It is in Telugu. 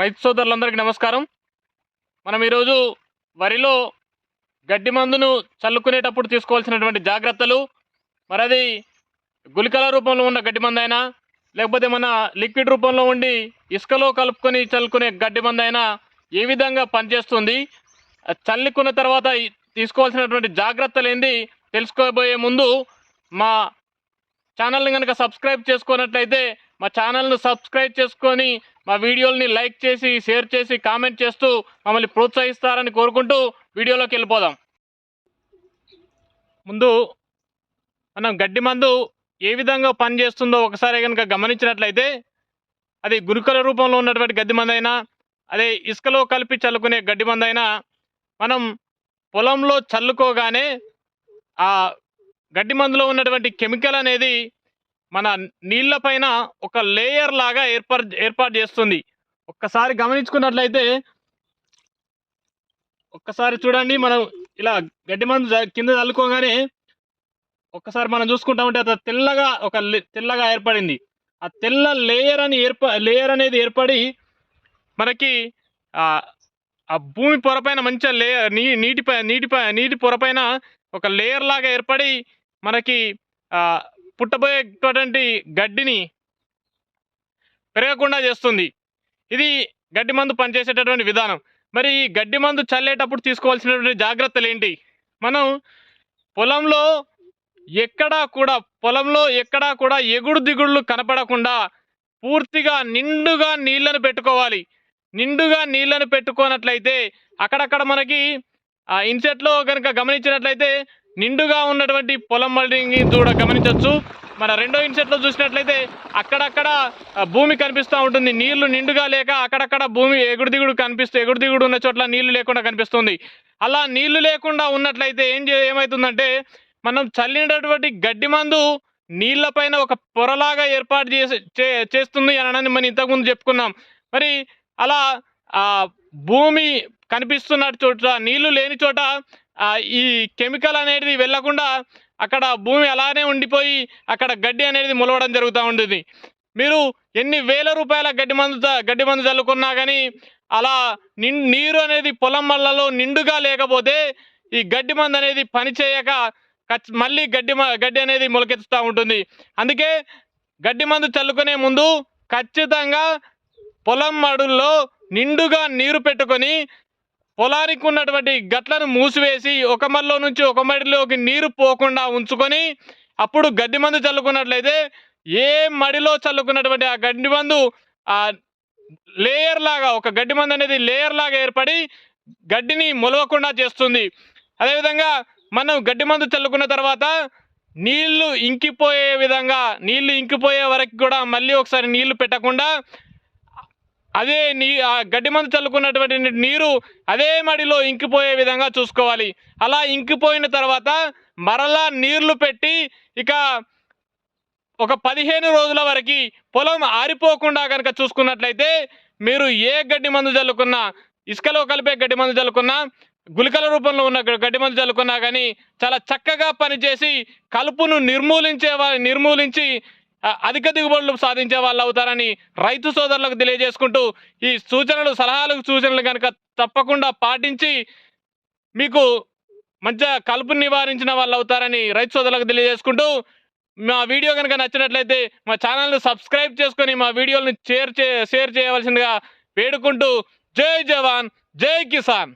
రైతు సోదరులందరికీ నమస్కారం. మనం ఈరోజు వరిలో గడ్డి మందును చల్లుకునేటప్పుడు తీసుకోవాల్సినటువంటి జాగ్రత్తలు మరి అది గుళికల రూపంలో ఉన్న గడ్డి మందు అయినా లేకపోతే మన లిక్విడ్ రూపంలో ఉండి ఇసుకలో కలుపుకొని చల్లుకునే గడ్డి మందు అయినా ఏ విధంగా పనిచేస్తుంది. చల్లుకున్న తర్వాత తీసుకోవాల్సినటువంటి జాగ్రత్తలు ఏంది తెలుసుకోబోయే ముందు మా ఛానల్ని కనుక సబ్స్క్రైబ్ చేసుకున్నట్లయితే మా ఛానల్ను సబ్స్క్రైబ్ చేసుకొని మా వీడియోల్ని లైక్ చేసి షేర్ చేసి కామెంట్ చేస్తూ మమ్మల్ని ప్రోత్సహిస్తారని కోరుకుంటూ వీడియోలోకి వెళ్ళిపోదాం. ముందు మనం గడ్డి మందు ఏ విధంగా పనిచేస్తుందో ఒకసారి కనుక గమనించినట్లయితే అది గురుకల రూపంలో ఉన్నటువంటి గడ్డి మందైనా అయినా అదే ఇసుకలో కలిపి చల్లుకునే గడ్డి మందైనా అయినా మనం పొలంలో చల్లుకోగానే ఆ గడ్డి మందులో ఉన్నటువంటి కెమికల్ అనేది మన నీళ్ళ పైన ఒక లేయర్ లాగా ఏర్పాటు ఏర్పాటు చేస్తుంది. ఒక్కసారి గమనించుకున్నట్లయితే ఒక్కసారి చూడండి మనం ఇలా గడ్డి మందు కింద చల్లుకోగానే ఒక్కసారి మనం చూసుకుంటా ఉంటే అది తెల్లగా ఒక లే- తెల్లగా ఏర్పడింది. ఆ తెల్ల లేయర్ అని ఏర్ప లేయర్ అనేది ఏర్పడి మనకి ఆ భూమి పొరపైన మంచిగా లేయర్ నీ నీటిపై నీటిపై నీటి పొరపైన ఒక లేయర్ లాగా ఏర్పడి మనకి పుట్టబోయేటటువంటి గడ్డిని పెరగకుండా చేస్తుంది. ఇది గడ్డి మందు పనిచేసేటటువంటి విధానం. మరి ఈ గడ్డి మందు చల్లేటప్పుడు తీసుకోవాల్సినటువంటి జాగ్రత్తలు ఏంటి? మనం పొలంలో ఎక్కడా కూడా పొలంలో ఎక్కడా కూడా ఎగుడు దిగుళ్ళు కనపడకుండా పూర్తిగా నిండుగా నీళ్ళను పెట్టుకోవాలి. నిండుగా నీళ్ళను పెట్టుకోనట్లయితే అక్కడక్కడ మనకి ఆ ఇన్సెట్లో కనుక గమనించినట్లయితే నిండుగా ఉన్నటువంటి పొలం మల్డింగ్ని చూడ గమనించవచ్చు మన రెండో ఇన్సెట్లో చూసినట్లయితే అక్కడక్కడ భూమి కనిపిస్తూ ఉంటుంది. నీళ్ళు నిండుగా లేక అక్కడక్కడ భూమి ఎగుడు దిగుడు కనిపిస్తూ ఎగుడు దిగుడు ఉన్న చోట్ల నీళ్ళు లేకుండా కనిపిస్తుంది. అలా నీళ్ళు లేకుండా ఉన్నట్లయితే ఏం ఏమవుతుందంటే మనం చల్లినటువంటి గడ్డి మందు నీళ్ళపైన ఒక పొరలాగా ఏర్పాటు చేసి చే- చేస్తుంది అని మనం ఇంతకుముందు చెప్పుకున్నాం. మరి అలా భూమి కనిపిస్తున్న చోట నీళ్ళు లేని చోట ఈ కెమికల్ అనేది వెళ్ళకుండా అక్కడ భూమి అలానే ఉండిపోయి అక్కడ గడ్డి అనేది మొలవడం జరుగుతూ ఉంటుంది మీరు ఎన్ని వేల రూపాయల గడ్డి మందు గడ్డి మందు చల్లుకున్నా కానీ అలా నీరు అనేది పొలం మళ్ళలో నిండుగా లేకపోతే ఈ గడ్డి మందు అనేది పని చేయక మళ్ళీ గడ్డి మ- గడ్డి అనేది మొలకెత్తుతూ ఉంటుంది. అందుకే గడ్డి మందు చల్లుకునే ముందు ఖచ్చితంగా పొలం మడుల్లో నిండుగా నీరు పెట్టుకొని పొలానికి ఉన్నటువంటి గట్లను మూసివేసి ఒక మడిలో నుంచి ఒక మడిలోకి నీరు పోకుండా ఉంచుకొని అప్పుడు గడ్డి మందు చల్లుకున్నట్లయితే ఏ మడిలో చల్లుకున్నటువంటి ఆ గడ్డి మందు ఆ లేయర్ లాగా ఒక గడ్డి మందు అనేది లేయర్ లాగా ఏర్పడి గడ్డిని మొలవకుండా చేస్తుంది. అదేవిధంగా మనం గడ్డి మందు చల్లుకున్న తర్వాత నీళ్ళు ఇంకిపోయే విధంగా నీళ్ళు ఇంకిపోయే వరకు కూడా మళ్ళీ ఒకసారి నీళ్ళు పెట్టకుండా అదే నీ ఆ గడ్డి మందు చల్లుకున్నటువంటి నీరు అదే మడిలో ఇంకిపోయే విధంగా చూసుకోవాలి. అలా ఇంకిపోయిన తర్వాత మరలా నీళ్ళు పెట్టి ఇక ఒక పదిహేను రోజుల వరకు పొలం ఆరిపోకుండా కనుక చూసుకున్నట్లయితే మీరు ఏ గడ్డి మందు చల్లుకున్నా ఇసుకలో కలిపే గడ్డి మందు చల్లుకున్నా గుళికల రూపంలో ఉన్న గడ్డి మందు చల్లుకున్నా కానీ చాలా చక్కగా పనిచేసి కలుపును నిర్మూలించే నిర్మూలించి అధిక దిగుబడులు సాధించే వాళ్ళు అవుతారని రైతు సోదరులకు తెలియజేసుకుంటూ ఈ సూచనలు సలహాలు సూచనలు కనుక తప్పకుండా పాటించి మీకు మంచిగా కలుపు నివారించిన వాళ్ళు అవుతారని రైతు సోదరులకు తెలియజేసుకుంటూ మా వీడియో కనుక నచ్చినట్లయితే మా ఛానల్ను సబ్స్క్రైబ్ చేసుకొని మా వీడియోలను షేర్ చే షేర్ చేయవలసిందిగా వేడుకుంటూ జై జవాన్ జై కిసాన్.